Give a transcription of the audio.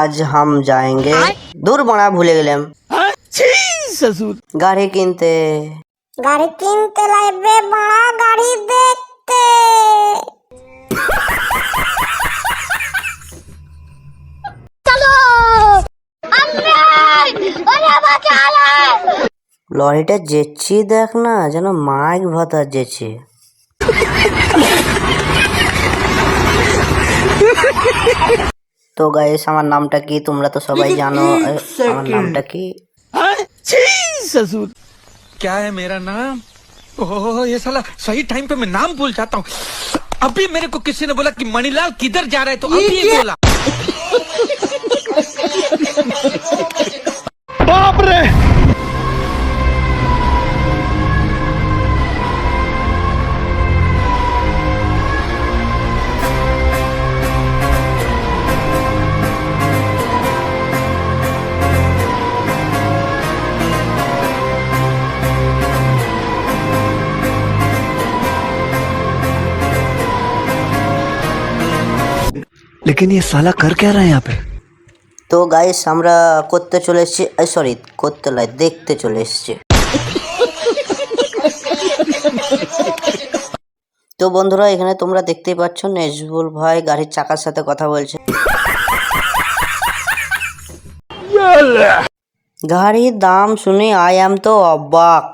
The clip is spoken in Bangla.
আজ হাম যায়েঙ্গে। দূর বাড়া ভুলে গেলাম। গাড়ি কিনতে। গাড়ি কিনতে লাগবে বাড়া গাড়ি দেখতে। লরিটা যেচ্ছি দেখ না যেন মাইক ভাতার যেছে। তো গাইস আমার নামটা কি তোমরা তো সবাই জানো এ, আমার নামটা কি क्या है मेरा नाम ओह ये साला सही टाइम पे मैं नाम भूल जाता हूँ अभी मेरे को किसी ने बोला कि मणिलाल किधर जा रहा है तो अभी ये बोला लेकिन ये साला कर क्या रहा है यहाँ पे তো গাইস আমরা করতে চলে এসেছি সরি করতে লাই দেখতে চলে এসেছি তো বন্ধুরা এখানে তোমরা দেখতেই পাচ্ছ নেজবুল ভাই গাড়ির চাকার সাথে কথা বলছে গাড়ির দাম শুনে আই আম তো অবাক